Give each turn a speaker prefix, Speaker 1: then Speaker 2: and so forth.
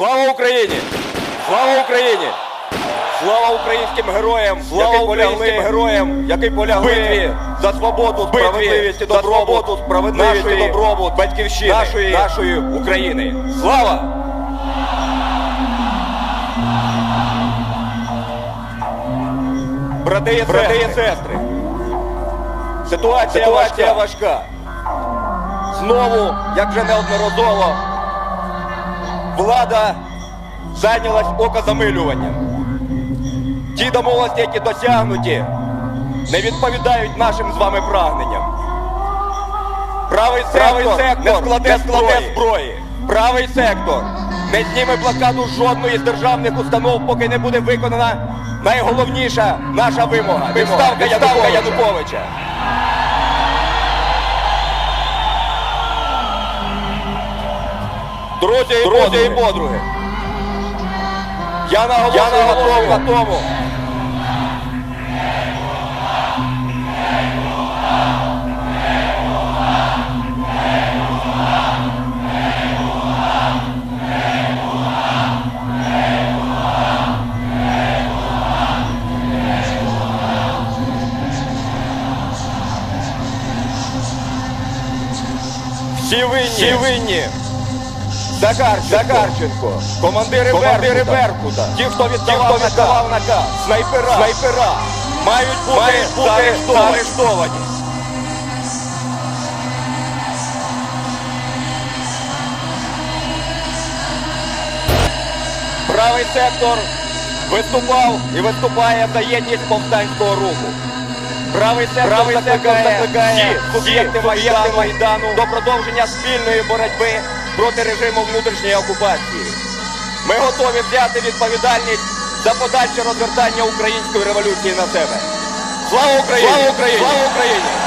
Speaker 1: Слава Україні! Слава Україні! Слава українським героям! Слава українським героям, які полягли битві за свободу, справедливість і добробут, справедливість і добробут, батьківщини нашої, нашої України. Слава! Брати і, Брати і сестри! Ситуація, Ситуація важка. Знову, як вже неодноразово, влада зайнялась окозамилюванням. Ті домовленості, які досягнуті, не відповідають нашим з вами прагненням. Правий сектор,
Speaker 2: Правий сектор
Speaker 1: не складе, складе
Speaker 2: зброї.
Speaker 1: зброї. Правий сектор не зніме блокаду жодної з державних установ, поки не буде виконана найголовніша наша вимога. Відставка, Януковича. Друзі і подруги. Я наголошую,
Speaker 2: Я наголошую
Speaker 1: на тому. Всі винні. Всі винні. Захарченко, Захарченко, командири, командири Беркута, ті, хто віддавав, ті, хто віддавав наказ, снайпера, снайпера, мають бути, мають бути заарештовані. заарештовані. Правий сектор виступав і виступає за єдність повстанського руху. Правий сектор
Speaker 2: Правий
Speaker 1: закликає
Speaker 2: закликає
Speaker 1: всі суб'єкти Майдану, Майдану до продовження спільної боротьби проти режиму внутрішньої окупації. Ми готові взяти відповідальність за подальше розгортання української революції на себе. Слава Україні!
Speaker 2: Слава Україні!
Speaker 1: Слава Україні!